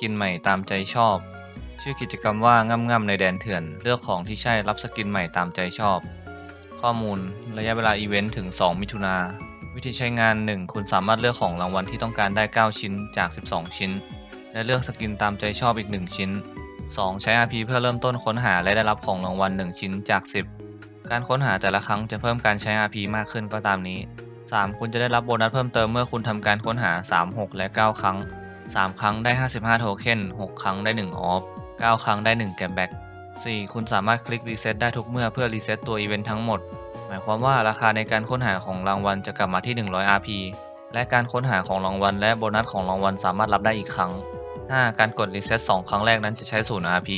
กินใหม่ตามใจชอบ ชื่อกิจกรรมว่าง่ำง่ำในแดนเถื่อน เลือกของที่ใช่รับสกินใหม่ตามใจชอบ ข้อมูลระยะเวลาอีเวนต์ถึง 2 มิถุนาวิธีใช้งาน 1 คุณสามารถเลือกของรางวัลที่ต้องการได้ 9 ชิ้นจาก 12 ชิ้น และเลือกสกินตามใจชอบอีก 1 ชิ้น 2 ใช้ RP เพื่อเริ่มต้นค้นหาและได้รับของรางวัล 1 ชิ้นจาก 10 การค้นหาแต่ละครั้งจะเพิ่มการใช้ RP มากขึ้นก็ตามนี้ 3 คุณจะได้รับโบนัสเพิ่มเติมเมื่อคุณทำการค้นหา 3 6 และ 9 ครั้ง 3 ครั้งได้ 55 โทเค็น6 ครั้งได้ 1 ออฟ 9 ครั้งได้ 1 แกมแบ็ก 4 คุณสามารถคลิกรีเซ็ตได้ทุกเมื่อเพื่อรีเซ็ตตัวอีเวนต์ทั้งหมด หมายความว่าราคาในการค้นหาของรางวัลจะกลับมาที่ 100 RP และการค้นหาของรางวัลและโบนัสของรางวัลสามารถรับได้อีกครั้ง 5. การกดรีเซ็ต2ครั้งแรกนั้นจะใช้ 0 RP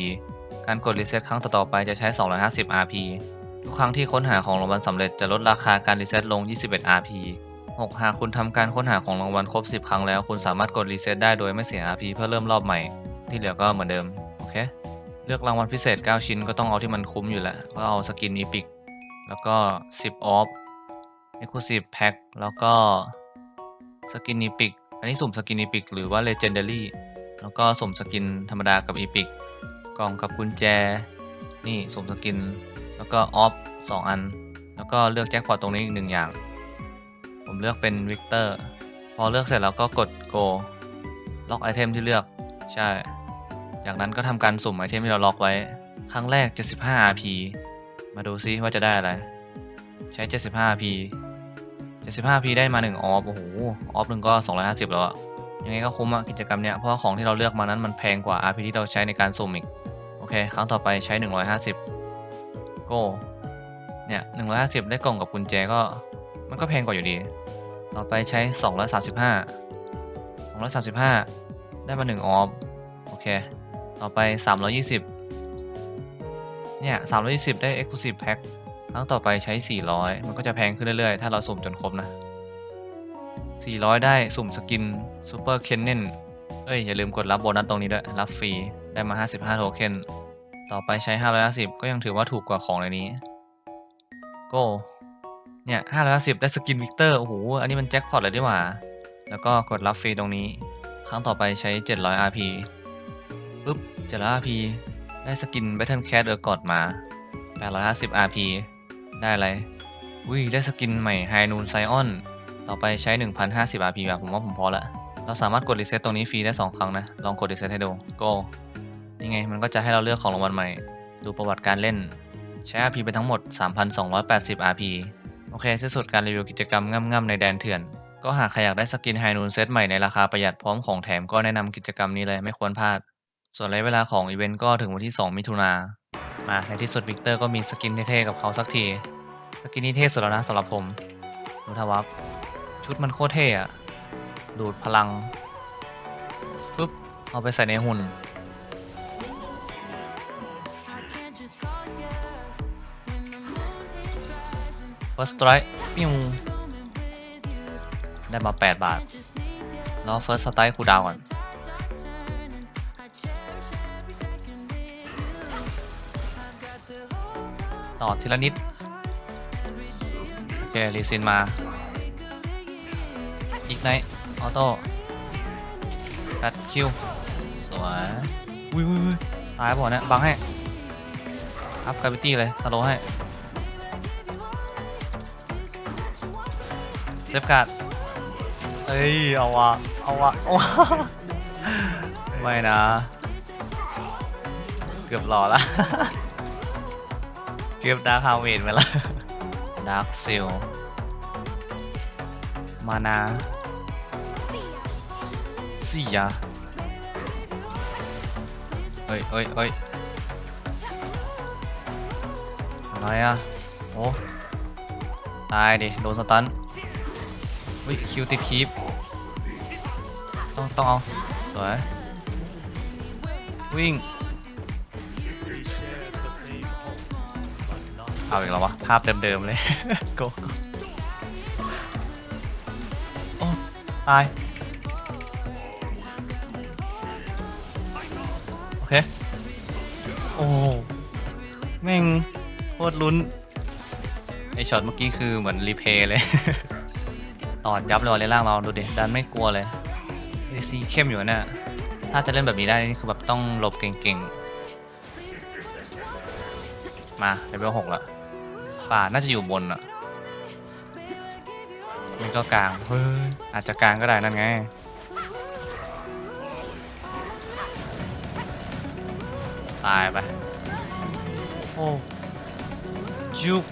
การกดรีเซ็ตครั้งต่อไปจะใช้ 250 RP ทุกครั้งที่ค้นหาของรางวัลสำเร็จจะลดราคาการรีเซ็ตลง 21 RP 6. หากคุณทำการค้นหาของรางวัลครบ 10 ครั้งแล้ว คุณสามารถกดรีเซ็ตได้โดยไม่เสีย RP เพื่อเริ่มรอบใหม่ ที่เหลือก็เหมือนเดิม โอเค เลือกรางวัลพิเศษ 9 ชิ้นก็ต้องเอาที่มันคุ้มอยู่แหละ ก็เอาสกินอีพิก แล้วก็ 10 ออฟ Exclusive Pack แล้วก็สกินอีพิก อันนี้สุ่มสกินอีพิกหรือว่า Legendary แล้วก็สุ่มสกินธรรมดากับอีพิก กล่องกับกุญแจ นี่สุ่มสกิน แล้วก็ออฟสองอัน แล้วก็เลือกแจ็คพอตตรงนี้อีกหนึ่งอย่าง ผมเลือกเป็นวิกเตอร์พอเลือกเสร็จแล้วก็กด go ล็อกไอเทมที่เลือก ใช่ จากนั้นก็ทำการสุ่มไอเทมที่เราล็อกไว้ ครั้งแรก 75 RP มาดูซิว่าจะได้อะไร ใช้ 75 RP 75 RP ได้มา 1 ออฟ โอ้โห ออฟหนึ่งก็ 250 แล้วอะยังไงก็คุ้มอะกิจกรรมเนี้ย เพราะว่าของที่เราเลือกมานั้นมันแพงกว่า RP ที่เราใช้ในการสุ่มอีก โอเค ครั้งต่อไปใช้ 150 go เนี่ย 150 ได้กล่องกับกุญแจก็ มันก็แพงกว่าอยู่ดี ต่อไปใช้ 235 235 ได้มา1ออฟโอเค ต่อไป 320 เนี่ย 320 ได้ Exclusive Pack ครั้งต่อไปใช้ 400 มันก็จะแพงขึ้นเรื่อยๆ ถ้าเราสุ่มจนครบนะ 400 ได้สุ่มสกิน Super k e n n e n เอ้ย อย่าลืมกดรับโบนัสตรงนี้ด้วย รับฟรี ได้มา 55 โทเค็น ต่อไปใช้ 550 ก็ยังถือว่าถูกกว่าของในนี้ Go เนี่ย550ได้สกินวิกเตอร์ โอ้โห อันนี้มันแจ็คพอตเลยดีกว่า แล้วก็กดรับฟรีตรงนี้ ครั้งต่อไปใช้ 700 RP ปึ๊บ700 RP ได้สกิน Battle Cat เออร์กอดมา 850 RP ได้อะไร อุ้ย ได้สกินใหม่ High Noon Scion ต่อไปใช้ 1,050 RP แบบผมว่าผมพอละ เราสามารถกดรีเซ็ตตรงนี้ฟรีได้ 2 ครั้งนะ ลองกดรีเซ็ตให้ดู Go นี่ไง มันก็จะให้เราเลือกของรางวัลใหม่ ดูประวัติการเล่น ใช้ RP ไปทั้งหมด 3,280 RP โอ เคสิ้นสุดการรีวิวกิจกรรมง่ำๆในแดนเถื่อน ก็หากใครอยากได้สกินไฮนูนเซตใหม่ในราคาประหยัดพร้อมของแถมก็แนะนำกิจกรรมนี้เลยไม่ควรพลาด ส่วนระยะเวลาของอีเวนต์ก็ถึงวันที่ 2 มิถุนามาในที่สุดวิกเตอร์ก็มีสกินเท่ๆกับเขาสักทีสกินนี้เท่สุดแล้วนะสำหรับผมดูทวับชุดมันโคตรเท่อะดูดพลังปึ๊บเอาไปใส่ในหุ่น First Strike ปิ้วได้มา 8 บาทรอ First Strike คูดาวก่อน ต่อทีละนิด โอเครีซินมา อีกไนออโต้กัดคิว สวยอุ้ยอุ้ยอุ้ยตายบ่เนี่ยบังให้อัพกราฟิตี้เลย สโลให้ เซฟการ์ดเอ้ย เอาวะ เอาวะโอ้ไม่นะ เกือบหล่อละ เกือบดาร์คฮาวเวนไปละดาร์คซิลมานาสี่ยาเอ้ยเอ้ยเอ้ยอะไรอะโอ้ตายดิ โดนสตัน วิคิวติดคีปต้องต้องเอาสวยวิ่งเอาอีกแล้ววะภาพเดิมๆเลยโกโอ้ตายโอเคโอ้แม่งโคตรลุ้นไอช็อตเมื่อกี้คือเหมือนรีเพย์เลย อดยับเลยวะเลยล่างเราดูดิดันไม่กลัวเลยไอซีเข้มอยู่เนี่ยถ้าจะเล่นแบบนี้ได้นี่คือแบบต้องหลบเก่งๆ มาเลเวลหกละป่าน่าจะอยู่บนอะนี่ก็กลางเฮ้ยอาจจะกลางก็ได้นั่นไงตายไปโอ้จุก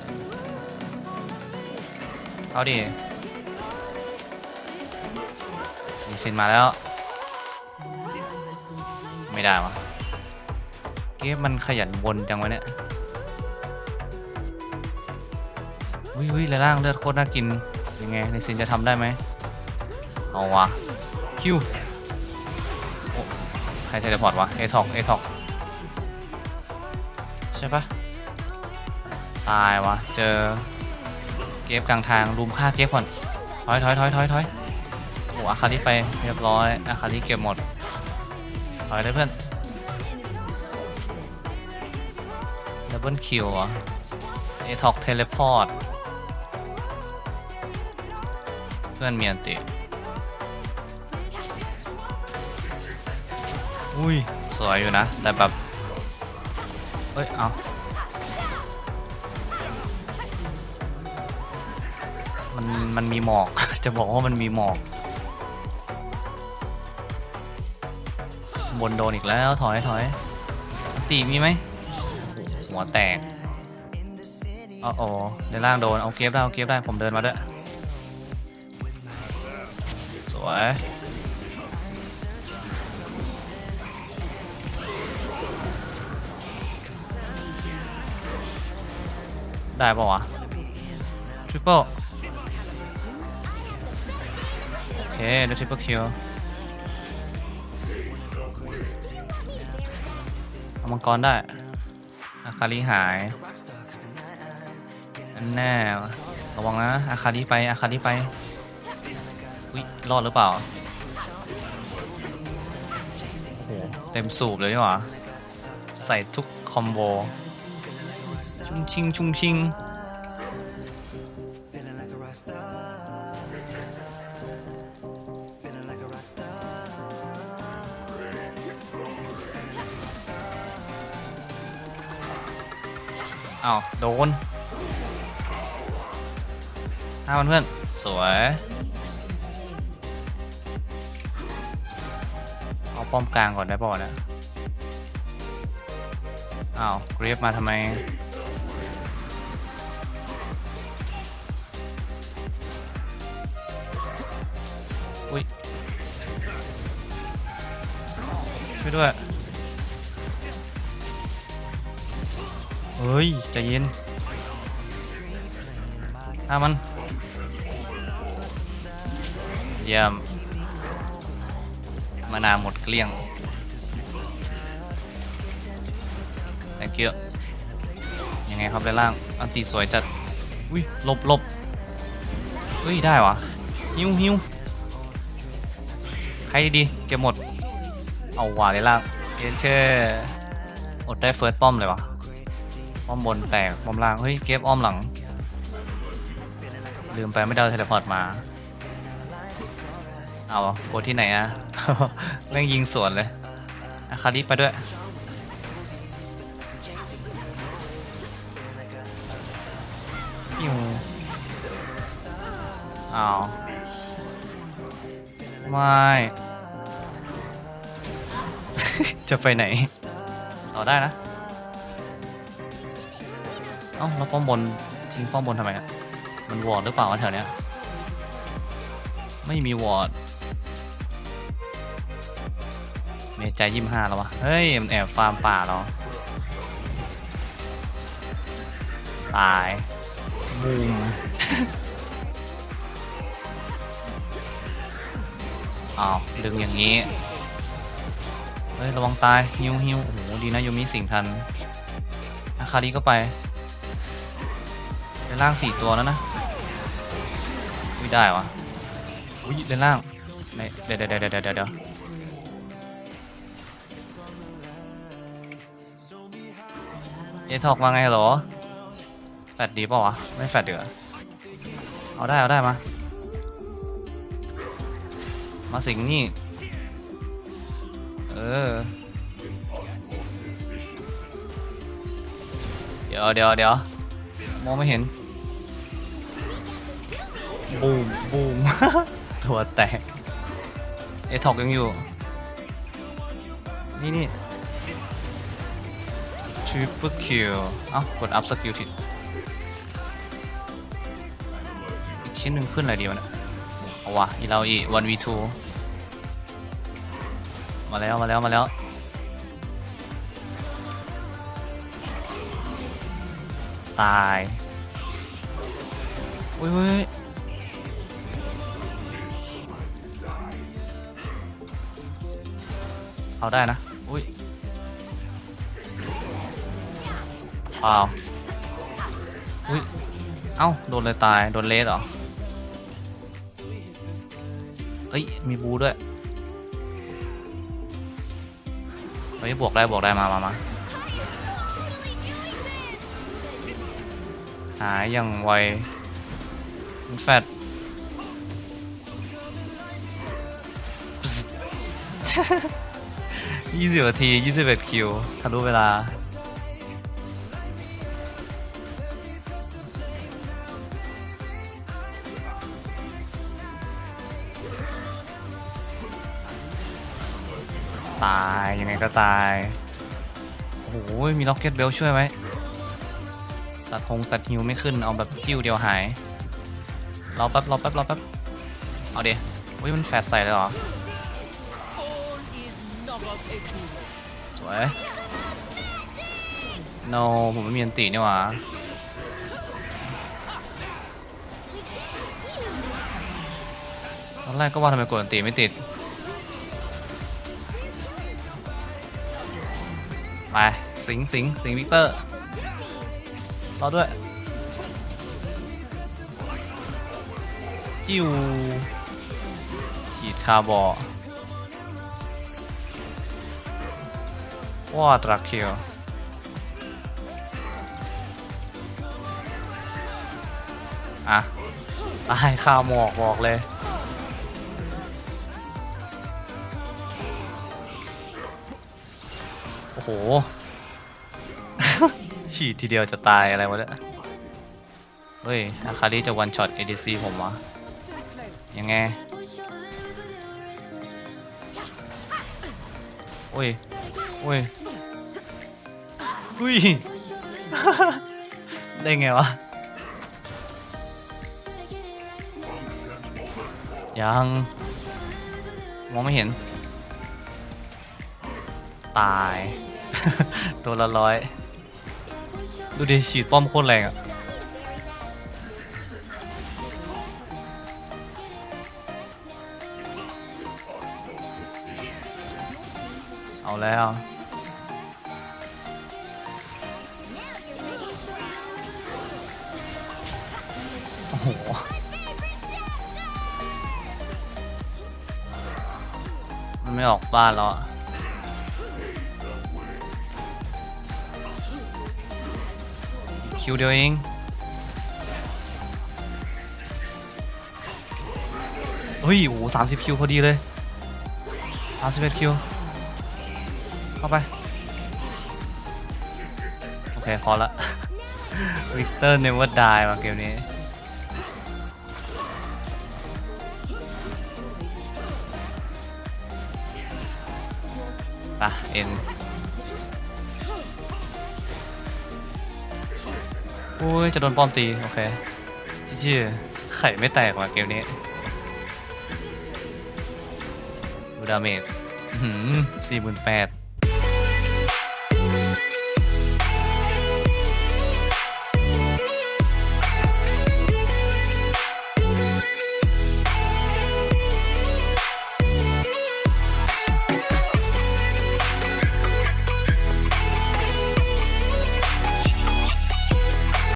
เอาดิ มีซินมาแล้ว ไม่ได้วะเกมมันขยันวนจังวะเนี่ยวิวิแล้วล่างเลือดโคตรน่ากิน ยังไงในซินจะทำได้ไหมเอาวะคิวใครเทเลพอร์ตวะเอท็อกเอท็อกใช่ปะตายวะเจอเกฟกลางทางรุมฆ่าเกฟก่อนถอยถอยถอยถอยถอย อ้อาคาริไปเรียบร้อยอาคาริเก็บหมดถอยเลยเพื่อนดับเบิลคิวอะเอท็อกเทเลพอร์ตเพื่อนมีอันติ อุ้ย สวยอยู่นะ แต่แบบ เฮ้ย เอามัน มันมีหมอก จะบอกว่ามันมีหมอก บนโดนอีกแล้วถอยถอยตีมีไหมหัวแตกอ๋อโอ้ในล่างโดนเอาเก็บได้เอาเก็บได้ผมเดินมาด้วยสวยได้ปะวะทริปเปิลโอเคได้ทริปเปิลคิว เอามังกรได้ อาคาริหายแน่ระวังนะ อาคาริไป อาคาริไป อุ้ย รอดหรือเปล่า เต็มสูบเลยนี่หว่า ใส่ทุกคอมโบ ชุ่งชิงชุ่งชิง ห้ามันเพื่อน สวย เอาป้อมกลางก่อนได้ป่ะเนี่ยอ้าวเรียบมาทำไม อุ้ย ช่วยด้วย เฮ้ย ใจเย็นถ้ามัน เยี่ยมมานาหมดเกลี้ยง thank you ยังไงครับด้านล่าง อันตีสวยจัด อุ้ยหลบหลบเฮ้ย ได้วะฮิวฮิวใครดีๆเก็บหมด เอาว่าด้านล่างเอนเช่อดได้เฟิร์สป้อมเลยวะป้อมบนแตกป้อมล่าง เฮ้ย เก็บอ้อมหลัง ลืมไปไม่ได้เทเลพอร์ตมา เอาโกดที่ไหนอะ แม่งยิงสวนเลยอาคาริไปด้วยปิวอ้าว ไม่ จะไปไหน ต่อได้นะ เอ้าแล้วป้อมบน ทิ้งป้อมบนทำไมอะมันวอร์ดหรือเปล่าวะแถวเนี้ย ไม่มีวอร์ด เมใจยี่ห้าแล้ววะ เฮ้ย มันแอบฟาร์มป่าเราตายบูมอ้าวดึงอย่างนี้ เฮ้ย ระวังตาย ฮิวฮิวโอ้โห ดีนะยูมิสิงทันอาคาริก็ไปเลนล่างสี่ตัวแล้วนะไม่ได้วะอุ้ยเลนล่างในเดี๋ยวเดี๋ยวเดี๋ยวเดี๋ยว เอทอกมาไงเหรอ แฟดดีป่าวะ ไม่แฟดเดือเอาได้ เอาได้มา มาสิงนี่ เออ เดี๋ยวเดี๋ยวเดี๋ยวมองไม่เห็น บูมบูม ตัวแตก เอทอกยังอยู่ นี่นี่ ริปเปิลคิวเอ้ากดอัพสกิลผิดอีกชิ้นหนึ่งขึ้นอะไรดีวะเนี่ยเอาวะอีเราอีวันวีทูมาแล้วมาแล้วมาแล้วตายอุ้ยอุ้ยเอาได้นะ อุ้ยเปล่าอุ้ยเอ้าโดนเลยตาย โดนเลสเหรอ เอ้ย มีบูด้วย เฮ้ย บวกได้ บวกได้ มามามาหายอย่างไวแฟดยี่สิบนาทียี่สิบเอ็ดคิวทะลุเวลา ตายยังไงก็ตาย โอ้โหมีล็อกเก็ตเบลช่วยไหมตัดหงตัดฮิวไม่ขึ้นเอาแบบจิ้วเดียวหายรอแป๊บรอแป๊บรอแป๊บเอาเดี๋ยวอุ้ยมันแฟดใส่เลยเหรอสวย no ผมไม่มีอันตินี่หว่าตอนแรกก็ว่าทำไมกดอันติไม่ติด ไปสิงสิงสิงวิกเตอร์รอด้วยจิ้วฉีดคาร์บอวอดรักเคียวอะตายคาหมอกบอกเลย โอ้โห ฉีดทีเดียวจะตายอะไรวะเนี่ย เฮ้ย อาคาริจะวันช็อต ADC ผมวะยังไง โอ้ย โอ้ยอุ้ย ได้ไงวะ ยัง มองไม่เห็น ตาย ตัวละร้อยดูดิฉีดป้อมโคตรแรงอะเอาแล้วโอ้โหมันไม่ออกบ้านแล้วอะ คิวเดียวเอง เฮ้ย โอ้สามสิบคิวพอดีเลยสามสิบเอ็ดคิว เข้าไป โอเค พอละวิกเตอร์เนเวอร์ดายว่ะเกมนี้ปะเอ็น อุ้ย จะโดนป้อมตี โอเคชิ่ๆไข่ไม่แตกว่ะเกมนี้ ดูดาเมจสี่หมื่นแปด